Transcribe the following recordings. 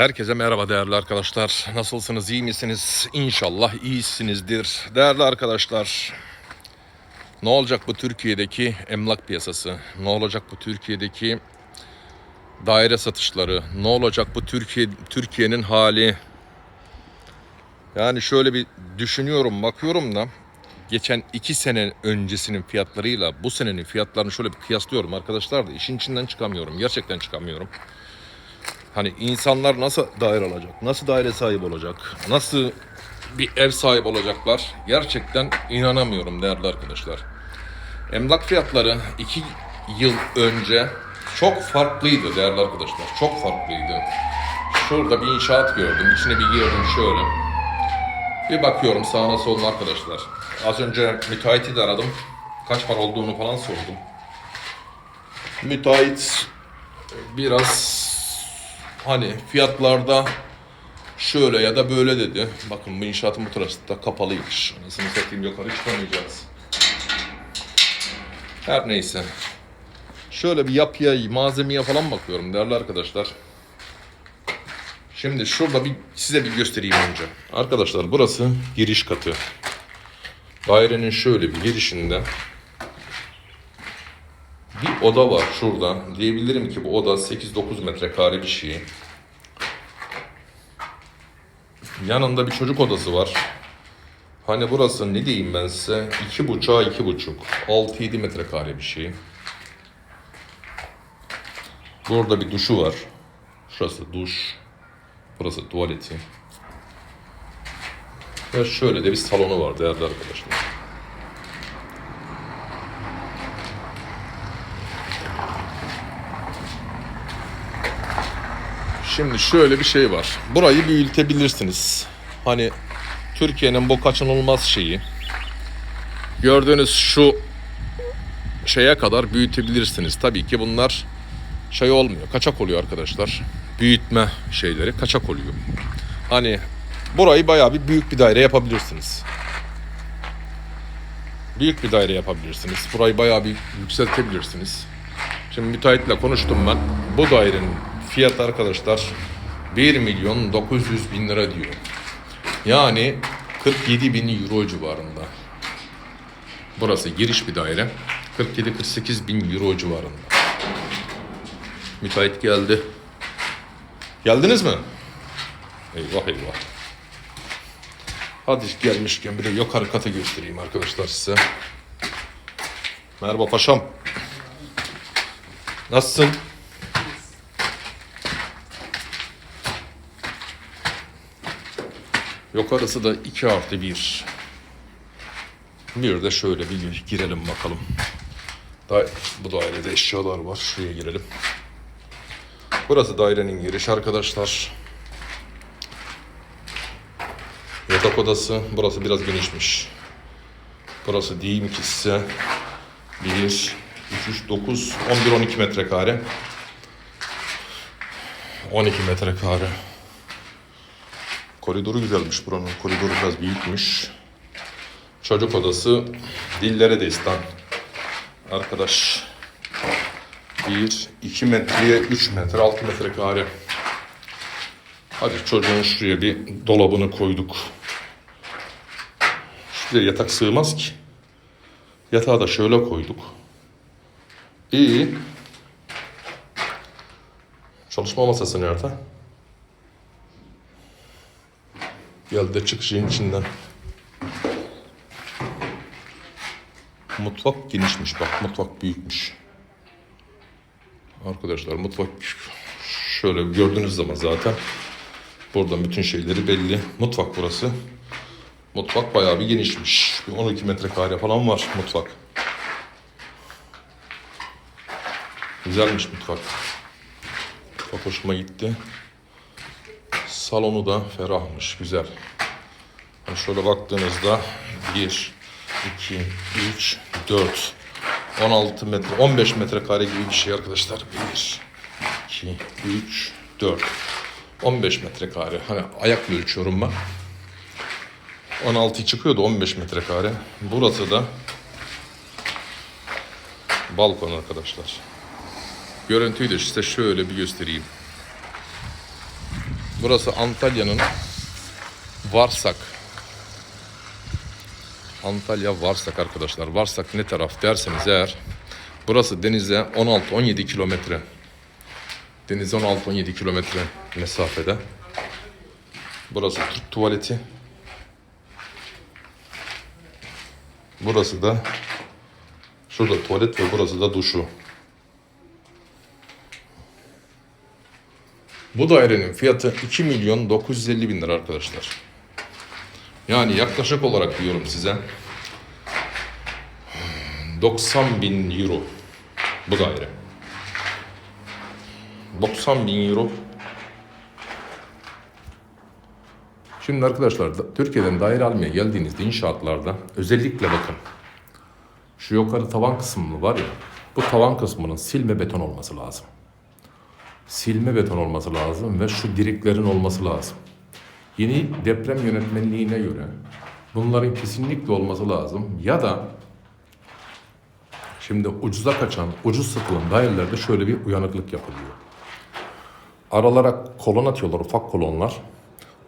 Herkese merhaba değerli arkadaşlar. Nasılsınız? iyi misiniz? İnşallah iyisinizdir. Değerli arkadaşlar, ne olacak bu Türkiye'deki emlak piyasası? Ne olacak bu Türkiye'deki daire satışları? Ne olacak bu Türkiye Türkiye'nin hali? Yani şöyle bir düşünüyorum, bakıyorum da geçen iki sene öncesinin fiyatlarıyla bu senenin fiyatlarını şöyle bir kıyaslıyorum arkadaşlar da işin içinden çıkamıyorum. Gerçekten çıkamıyorum. Hani insanlar nasıl daire alacak? Nasıl daire sahibi olacak? Nasıl bir ev sahibi olacaklar? Gerçekten inanamıyorum değerli arkadaşlar. Emlak fiyatları iki yıl önce çok farklıydı değerli arkadaşlar. Çok farklıydı. Şurada bir inşaat gördüm. İçine bir girdim şöyle. Bir bakıyorum sağına soluna arkadaşlar. Az önce müteahhiti de aradım. Kaç para olduğunu falan sordum. Müteahhit biraz hani fiyatlarda şöyle ya da böyle dedi. Bakın bu inşaatın bu tarafı da kapalıymış. Anasını satayım yukarı çıkamayacağız. Her neyse. Şöyle bir yapıya, malzemeye falan bakıyorum değerli arkadaşlar. Şimdi şurada bir size bir göstereyim önce. Arkadaşlar burası giriş katı. Dairenin şöyle bir girişinde bir oda var şurada. Diyebilirim ki bu oda 8-9 metrekare bir şey. Yanında bir çocuk odası var. Hani burası ne diyeyim ben size? 2,5'a 2,5. 6-7 metrekare bir şey. Burada bir duşu var. Şurası duş. Burası tuvaleti. Ve şöyle de bir salonu var değerli arkadaşlar. Şimdi şöyle bir şey var. Burayı büyütebilirsiniz. Hani Türkiye'nin bu kaçınılmaz şeyi. Gördüğünüz şu şeye kadar büyütebilirsiniz. Tabii ki bunlar şey olmuyor. Kaçak oluyor arkadaşlar. Büyütme şeyleri kaçak oluyor. Hani burayı bayağı bir büyük bir daire yapabilirsiniz. Büyük bir daire yapabilirsiniz. Burayı bayağı bir yükseltebilirsiniz. Şimdi müteahhitle konuştum ben. Bu dairenin fiyatı arkadaşlar 1 milyon 900 bin lira diyor. Yani 47 bin euro civarında. Burası giriş bir daire. 47-48 bin euro civarında. Müteahhit geldi. Geldiniz mi? Eyvah eyvah. Hadi gelmişken bir de yukarı katı göstereyim arkadaşlar size. Merhaba paşam. Nasılsın? Yukarısı da 2 artı 1. Bir de şöyle bir girelim bakalım. Da bu dairede eşyalar var. Şuraya girelim. Burası dairenin girişi arkadaşlar. Yatak odası. Burası biraz genişmiş. Burası diyeyim ki size 1, 2, 3, 9, 11, 12 metrekare. 12 metrekare. Koridoru güzelmiş buranın. Koridoru biraz büyükmüş. Çocuk odası dillere destan. Arkadaş 1, 2 metreye 3 metre, 6 metrekare. Hadi çocuğun şuraya bir dolabını koyduk. Şuraya yatak sığmaz ki. Yatağı da şöyle koyduk. İyi. Çalışma masası nerede? Geldi de çık şeyin içinden. Mutfak genişmiş bak mutfak büyükmüş. Arkadaşlar mutfak şöyle gördüğünüz zaman zaten buradan bütün şeyleri belli. Mutfak burası. Mutfak bayağı bir genişmiş. Bir 12 metrekare falan var mutfak. Güzelmiş mutfak. Çok hoşuma gitti. Salonu da ferahmış, güzel. Şöyle baktığınızda 1, 2, 3, 4, 16 metre, 15 metrekare gibi bir şey arkadaşlar. 1, 2, 3, 4, 15 metrekare. Hani ayakla ölçüyorum ben. 16 çıkıyordu 15 metrekare. Burası da balkon arkadaşlar. Görüntüyü de size şöyle bir göstereyim. Burası Antalya'nın Varsak. Antalya Varsak arkadaşlar. Varsak ne taraf derseniz eğer burası denize 16-17 kilometre. Denize 16-17 kilometre mesafede. Burası Türk tuvaleti. Burası da şurada tuvalet ve burası da duşu. Bu dairenin fiyatı 2 milyon 950 bin lira arkadaşlar. Yani yaklaşık olarak diyorum size 90 bin euro bu daire. 90 bin euro. Şimdi arkadaşlar da- Türkiye'den daire almaya geldiğinizde inşaatlarda özellikle bakın şu yukarı tavan kısmı var ya bu tavan kısmının silme beton olması lazım silme beton olması lazım ve şu diriklerin olması lazım. Yeni deprem yönetmenliğine göre bunların kesinlikle olması lazım. Ya da şimdi ucuza kaçan, ucuz satılan dairelerde şöyle bir uyanıklık yapılıyor. Aralara kolon atıyorlar, ufak kolonlar.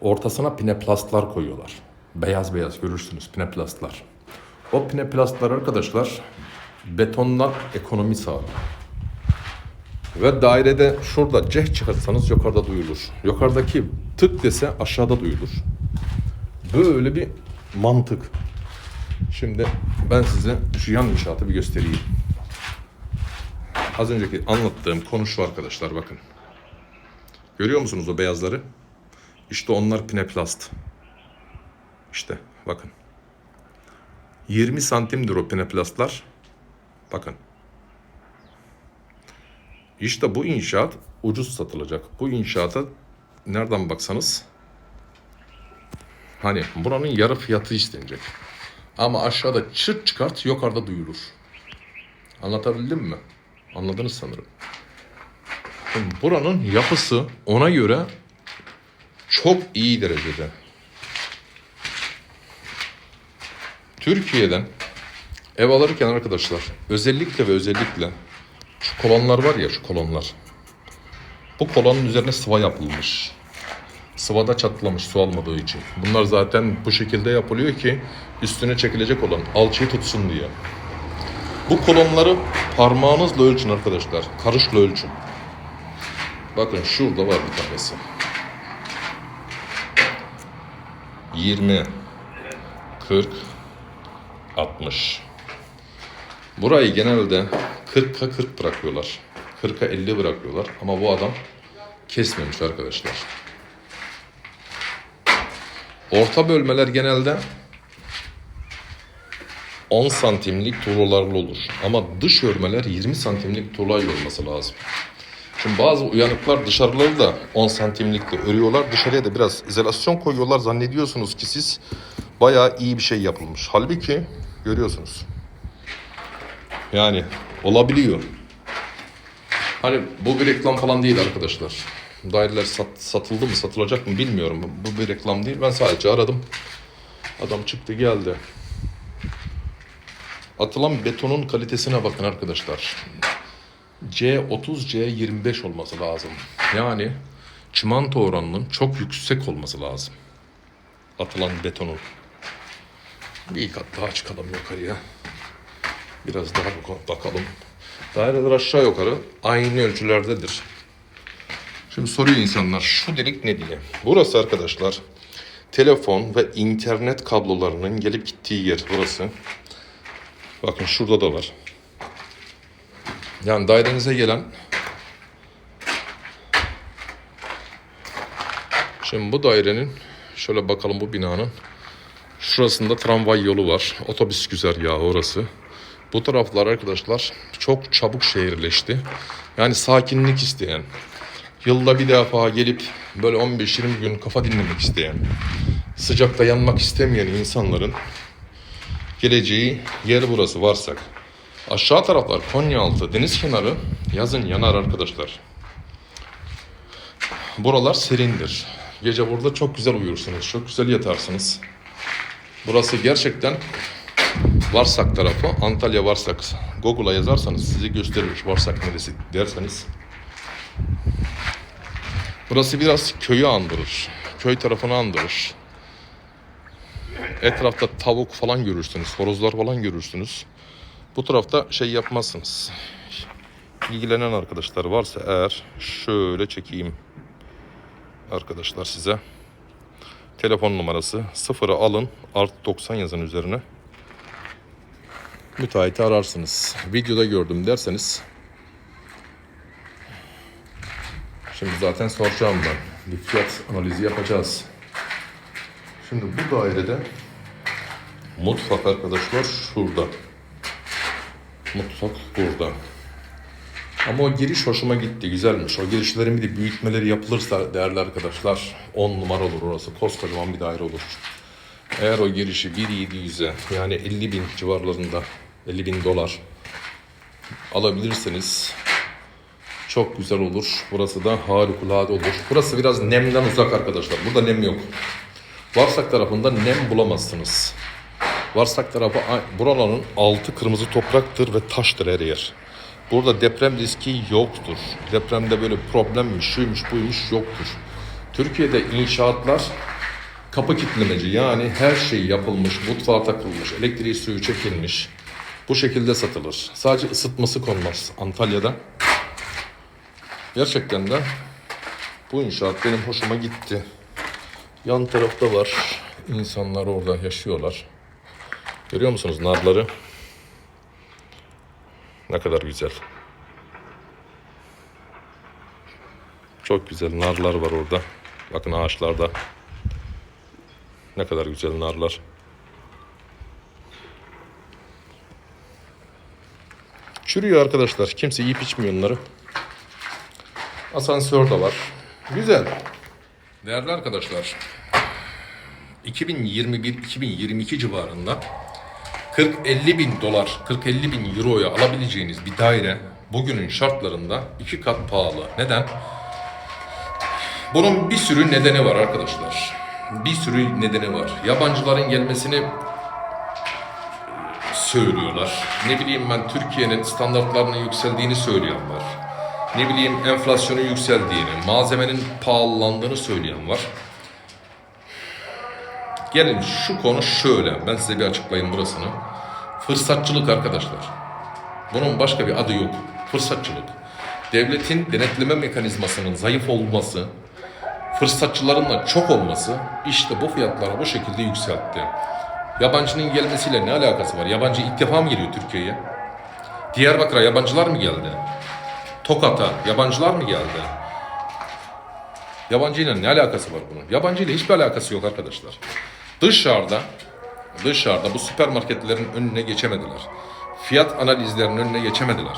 Ortasına pineplastlar koyuyorlar. Beyaz beyaz görürsünüz pineplastlar. O pineplastlar arkadaşlar betondan ekonomi sağlıyor. Ve dairede şurada ceh çıkartsanız yukarıda duyulur. Yukarıdaki tık dese aşağıda duyulur. Böyle bir mantık. Şimdi ben size şu yan inşaatı bir göstereyim. Az önceki anlattığım konu şu arkadaşlar bakın. Görüyor musunuz o beyazları? İşte onlar pineplast. İşte bakın. 20 santimdir o pineplastlar. Bakın. İşte bu inşaat ucuz satılacak. Bu inşaata nereden baksanız hani buranın yarı fiyatı istenecek. Ama aşağıda çırt çıkart yukarıda duyulur. Anlatabildim mi? Anladınız sanırım. Şimdi buranın yapısı ona göre çok iyi derecede. Türkiye'den ev alırken arkadaşlar özellikle ve özellikle şu kolonlar var ya şu kolonlar. Bu kolonun üzerine sıva yapılmış. Sıvada çatlamış su almadığı için. Bunlar zaten bu şekilde yapılıyor ki üstüne çekilecek olan alçıyı tutsun diye. Bu kolonları parmağınızla ölçün arkadaşlar. Karışla ölçün. Bakın şurada var bir tanesi. 20 40 60 Burayı genelde 40'a 40 bırakıyorlar. 40'a 50 bırakıyorlar. Ama bu adam kesmemiş arkadaşlar. Orta bölmeler genelde 10 santimlik tuğlalarla olur. Ama dış örmeler 20 santimlik tuğlayla olması lazım. Şimdi bazı uyanıklar dışarıları da 10 santimlikle örüyorlar. Dışarıya da biraz izolasyon koyuyorlar. Zannediyorsunuz ki siz bayağı iyi bir şey yapılmış. Halbuki görüyorsunuz. Yani olabiliyor. Hani bu bir reklam falan değil arkadaşlar. Daireler sat, satıldı mı satılacak mı bilmiyorum. Bu bir reklam değil. Ben sadece aradım. Adam çıktı geldi. Atılan betonun kalitesine bakın arkadaşlar. C30 C25 olması lazım. Yani çimento oranının çok yüksek olması lazım. Atılan betonun. Bir kat daha çıkalım yukarıya. Biraz daha bak- bakalım. Daireler aşağı yukarı aynı ölçülerdedir. Şimdi soruyor insanlar şu delik ne diye. Burası arkadaşlar telefon ve internet kablolarının gelip gittiği yer burası. Bakın şurada da var. Yani dairenize gelen Şimdi bu dairenin şöyle bakalım bu binanın şurasında tramvay yolu var. Otobüs güzergahı orası. Bu taraflar arkadaşlar çok çabuk şehirleşti. Yani sakinlik isteyen, yılda bir defa gelip böyle 15-20 gün kafa dinlemek isteyen, sıcakta yanmak istemeyen insanların geleceği yer burası varsak. Aşağı taraflar Konyaaltı, deniz kenarı yazın yanar arkadaşlar. Buralar serindir. Gece burada çok güzel uyursunuz, çok güzel yatarsınız. Burası gerçekten Varsak tarafı, Antalya Varsak. Google'a yazarsanız sizi gösterir Varsak neresi derseniz. Burası biraz köyü andırır. Köy tarafını andırır. Etrafta tavuk falan görürsünüz. Horozlar falan görürsünüz. Bu tarafta şey yapmazsınız. İlgilenen arkadaşlar varsa eğer şöyle çekeyim arkadaşlar size. Telefon numarası sıfırı alın art 90 yazın üzerine. Müteahhiti ararsınız. Videoda gördüm derseniz Şimdi zaten soracağım ben. Bir fiyat analizi yapacağız. Şimdi bu dairede mutfak arkadaşlar şurada. Mutfak burada. Ama o giriş hoşuma gitti. Güzelmiş. O girişlerin bir de büyütmeleri yapılırsa değerli arkadaşlar 10 numara olur orası. Koskocaman bir daire olur. Eğer o girişi 1.700'e yani 50 bin civarlarında 50 bin dolar alabilirseniz çok güzel olur. Burası da harikulade olur. Burası biraz nemden uzak arkadaşlar. Burada nem yok. Varsak tarafında nem bulamazsınız. Varsak tarafı buraların altı kırmızı topraktır ve taştır her yer. Burada deprem riski yoktur. Depremde böyle problemmiş, şuymuş, buymuş yoktur. Türkiye'de inşaatlar kapı kitlemeci yani her şey yapılmış, mutfağa takılmış, elektriği suyu çekilmiş. Bu şekilde satılır. Sadece ısıtması konmaz Antalya'da. Gerçekten de bu inşaat benim hoşuma gitti. Yan tarafta var. İnsanlar orada yaşıyorlar. Görüyor musunuz narları? Ne kadar güzel. Çok güzel narlar var orada. Bakın ağaçlarda. Ne kadar güzel narlar. Çürüyor arkadaşlar. Kimse yiyip içmiyor onları. Asansör de var. Güzel. Değerli arkadaşlar, 2021-2022 civarında 40-50 bin dolar, 40-50 bin euroya alabileceğiniz bir daire bugünün şartlarında iki kat pahalı. Neden? Bunun bir sürü nedeni var arkadaşlar. Bir sürü nedeni var. Yabancıların gelmesini söylüyorlar. Ne bileyim ben Türkiye'nin standartlarının yükseldiğini söyleyen var ne bileyim enflasyonun yükseldiğini, malzemenin pahalandığını söyleyen var. Gelin şu konu şöyle, ben size bir açıklayayım burasını. Fırsatçılık arkadaşlar. Bunun başka bir adı yok. Fırsatçılık. Devletin denetleme mekanizmasının zayıf olması, fırsatçıların da çok olması işte bu fiyatları bu şekilde yükseltti. Yabancının gelmesiyle ne alakası var? Yabancı ilk defa mı geliyor Türkiye'ye? Diyarbakır'a yabancılar mı geldi? Tokat'a yabancılar mı geldi? Yabancıyla ne alakası var bunun? Yabancıyla hiçbir alakası yok arkadaşlar. Dışarıda dışarıda bu süpermarketlerin önüne geçemediler. Fiyat analizlerinin önüne geçemediler.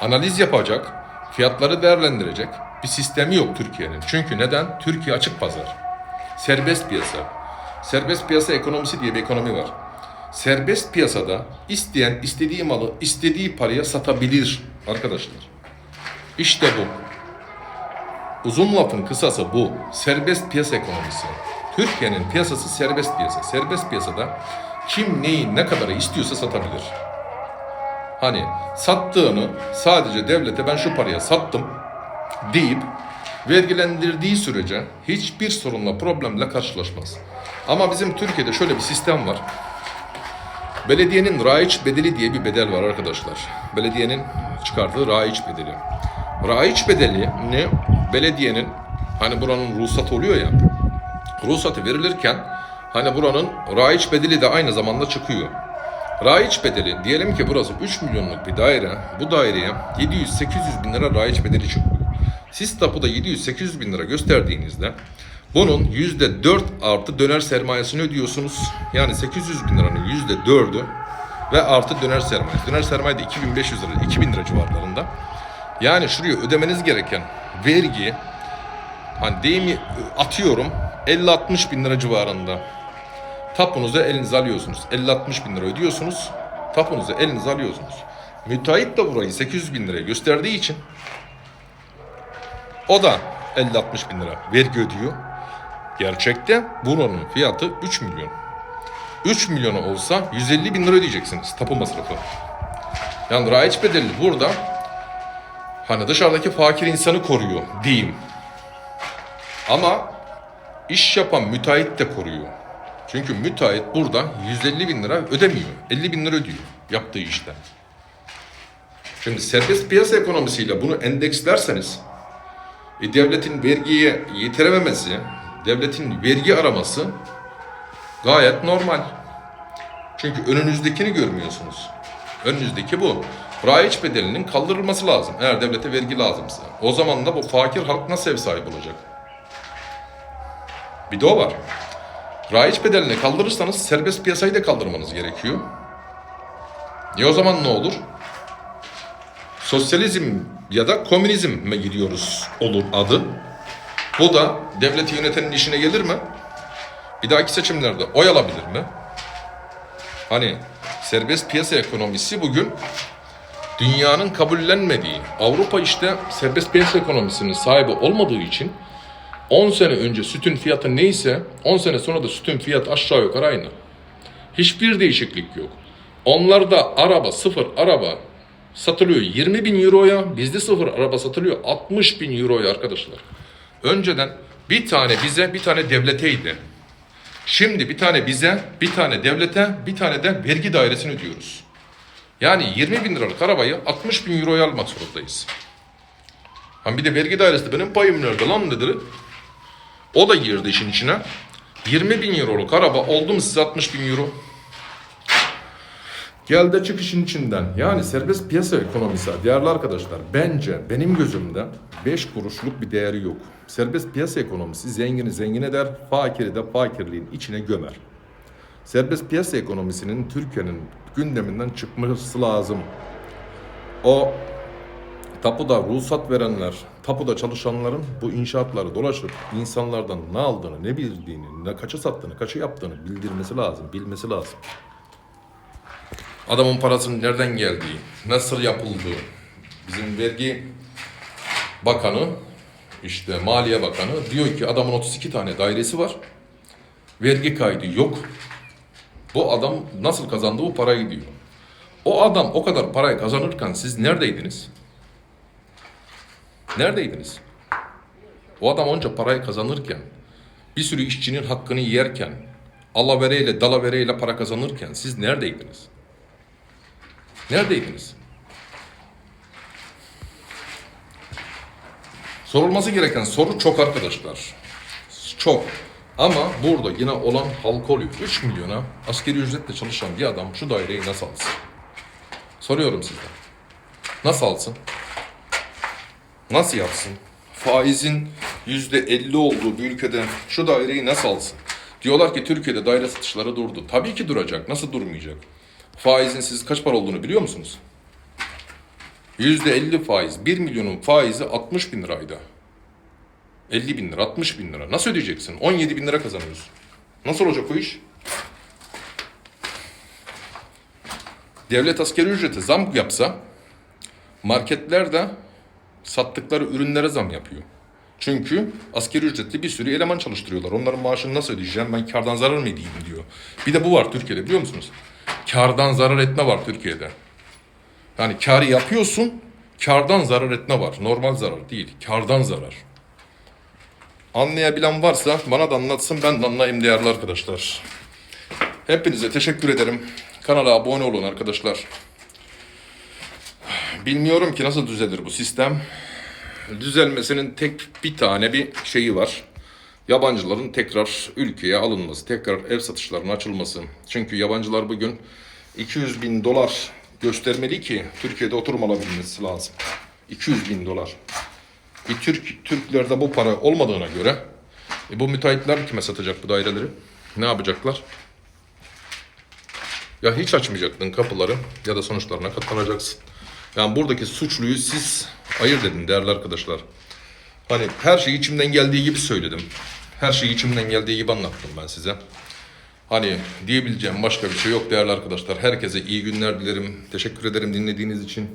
Analiz yapacak, fiyatları değerlendirecek bir sistemi yok Türkiye'nin. Çünkü neden? Türkiye açık pazar. Serbest piyasa. Serbest piyasa ekonomisi diye bir ekonomi var. Serbest piyasada isteyen istediği malı istediği paraya satabilir arkadaşlar. İşte bu. Uzun lafın kısası bu. Serbest piyasa ekonomisi. Türkiye'nin piyasası serbest piyasa. Serbest piyasada kim neyi ne kadar istiyorsa satabilir. Hani sattığını sadece devlete ben şu paraya sattım deyip vergilendirdiği sürece hiçbir sorunla problemle karşılaşmaz. Ama bizim Türkiye'de şöyle bir sistem var. Belediyenin raiç bedeli diye bir bedel var arkadaşlar. Belediyenin çıkardığı raiç bedeli. Raiç bedeli ne? Belediyenin hani buranın ruhsat oluyor ya. Ruhsatı verilirken hani buranın raiç bedeli de aynı zamanda çıkıyor. Raiç bedeli diyelim ki burası 3 milyonluk bir daire. Bu daireye 700-800 bin lira raiç bedeli çıkıyor. Siz tapuda 700-800 bin lira gösterdiğinizde bunun %4 artı döner sermayesini ödüyorsunuz. Yani 800 bin liranın %4'ü ve artı döner sermaye. Döner sermaye de 2500 lira, 2000 lira civarlarında. Yani şuraya ödemeniz gereken vergi hani deyimi atıyorum 50-60 bin lira civarında. Tapunuzu elinize alıyorsunuz. 50-60 bin lira ödüyorsunuz. Tapunuzu elinize alıyorsunuz. Müteahhit de burayı 800 bin liraya gösterdiği için o da 50-60 bin lira vergi ödüyor. Gerçekte buranın fiyatı 3 milyon. 3 milyonu olsa 150 bin lira ödeyeceksiniz tapu masrafı. Yani raiç bedeli burada hani dışarıdaki fakir insanı koruyor diyeyim. Ama iş yapan müteahhit de koruyor. Çünkü müteahhit burada 150 bin lira ödemiyor. 50 bin lira ödüyor yaptığı işten. Şimdi serbest piyasa ekonomisiyle bunu endekslerseniz e, devletin vergiye yetirememesi, devletin vergi araması gayet normal. Çünkü önünüzdekini görmüyorsunuz. Önünüzdeki bu. Raiç bedelinin kaldırılması lazım eğer devlete vergi lazımsa. O zaman da bu fakir halk nasıl ev sahibi olacak? Bir de o var. Raiç bedelini kaldırırsanız serbest piyasayı da kaldırmanız gerekiyor. E o zaman ne olur? Sosyalizm ya da komünizme gidiyoruz olur adı. Bu da devleti yönetenin işine gelir mi? Bir dahaki seçimlerde oy alabilir mi? Hani serbest piyasa ekonomisi bugün dünyanın kabullenmediği, Avrupa işte serbest piyasa ekonomisinin sahibi olmadığı için 10 sene önce sütün fiyatı neyse 10 sene sonra da sütün fiyatı aşağı yukarı aynı. Hiçbir değişiklik yok. Onlarda araba sıfır araba satılıyor 20 bin euroya bizde sıfır araba satılıyor 60 bin euroya arkadaşlar. Önceden bir tane bize bir tane devleteydi. Şimdi bir tane bize, bir tane devlete, bir tane de vergi dairesini ödüyoruz. Yani 20 bin liralık arabayı 60 bin euroya almak zorundayız. Ha bir de vergi dairesi de benim payım nerede lan dedi. O da girdi işin içine. 20 bin euroluk araba oldu mu size 60 bin euro? Gel de çık işin içinden. Yani serbest piyasa ekonomisi değerli arkadaşlar bence benim gözümde 5 kuruşluk bir değeri yok. Serbest piyasa ekonomisi zengini zengin eder, fakiri de fakirliğin içine gömer. Serbest piyasa ekonomisinin Türkiye'nin gündeminden çıkması lazım. O tapuda ruhsat verenler, tapuda çalışanların bu inşaatları dolaşıp insanlardan ne aldığını, ne bildiğini, ne kaça sattığını, kaça yaptığını bildirmesi lazım, bilmesi lazım. Adamın parasının nereden geldiği, nasıl yapıldığı, bizim vergi bakanı, işte Maliye Bakanı diyor ki adamın 32 tane dairesi var, vergi kaydı yok. Bu adam nasıl kazandı bu parayı diyor. O adam o kadar parayı kazanırken siz neredeydiniz? Neredeydiniz? O adam onca parayı kazanırken, bir sürü işçinin hakkını yerken, alavereyle dalavereyle para kazanırken siz neredeydiniz? Neredeydiniz? Sorulması gereken soru çok arkadaşlar. Çok. Ama burada yine olan halka oluyor. 3 milyona askeri ücretle çalışan bir adam şu daireyi nasıl alsın? Soruyorum sizden. Nasıl alsın? Nasıl yapsın? Faizin yüzde elli olduğu bir ülkede şu daireyi nasıl alsın? Diyorlar ki Türkiye'de daire satışları durdu. Tabii ki duracak. Nasıl durmayacak? Faizin siz kaç para olduğunu biliyor musunuz? Yüzde elli faiz. Bir milyonun faizi 60 bin liraydı. 50 bin lira, 60 bin lira. Nasıl ödeyeceksin? 17 bin lira kazanıyorsun. Nasıl olacak o iş? Devlet askeri ücreti zam yapsa marketler de sattıkları ürünlere zam yapıyor. Çünkü askeri ücretli bir sürü eleman çalıştırıyorlar. Onların maaşını nasıl ödeyeceğim? Ben kardan zarar mı edeyim diyor. Bir de bu var Türkiye'de biliyor musunuz? Kardan zarar etme var Türkiye'de. Yani karı yapıyorsun, kardan zarar etme var. Normal zarar değil, kardan zarar. Anlayabilen varsa bana da anlatsın, ben de anlayayım değerli arkadaşlar. Hepinize teşekkür ederim. Kanala abone olun arkadaşlar. Bilmiyorum ki nasıl düzelir bu sistem. Düzelmesinin tek bir tane bir şeyi var. Yabancıların tekrar ülkeye alınması, tekrar ev satışlarının açılması. Çünkü yabancılar bugün 200 bin dolar göstermeli ki Türkiye'de oturum alabilmesi lazım. 200 bin dolar. Bir Türk Türklerde bu para olmadığına göre e bu müteahhitler kime satacak bu daireleri? Ne yapacaklar? Ya hiç açmayacaktın kapıları ya da sonuçlarına katlanacaksın. Yani buradaki suçluyu siz ayırt edin değerli arkadaşlar. Hani her şeyi içimden geldiği gibi söyledim. Her şeyi içimden geldiği gibi anlattım ben size. Hani diyebileceğim başka bir şey yok değerli arkadaşlar. Herkese iyi günler dilerim. Teşekkür ederim dinlediğiniz için.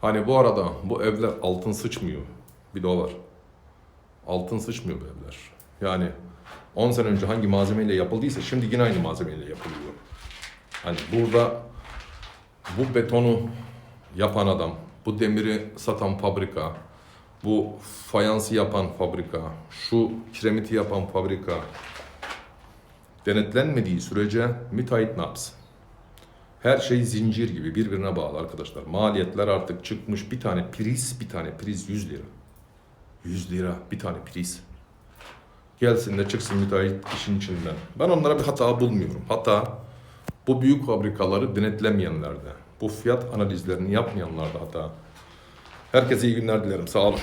Hani bu arada bu evler altın sıçmıyor. Bir de o var. Altın sıçmıyor bu evler. Yani 10 sene önce hangi malzemeyle yapıldıysa şimdi yine aynı malzemeyle yapılıyor. Hani burada bu betonu yapan adam, bu demiri satan fabrika, bu fayansı yapan fabrika, şu kiremiti yapan fabrika denetlenmediği sürece müteahhit ne yapsın? Her şey zincir gibi birbirine bağlı arkadaşlar. Maliyetler artık çıkmış. Bir tane priz, bir tane priz 100 lira. 100 lira bir tane priz. Gelsin de çıksın müteahhit işin içinden. Ben onlara bir hata bulmuyorum. Hata bu büyük fabrikaları denetlemeyenlerde. Bu fiyat analizlerini yapmayanlarda hata. Herkese iyi günler dilerim. Sağ olun.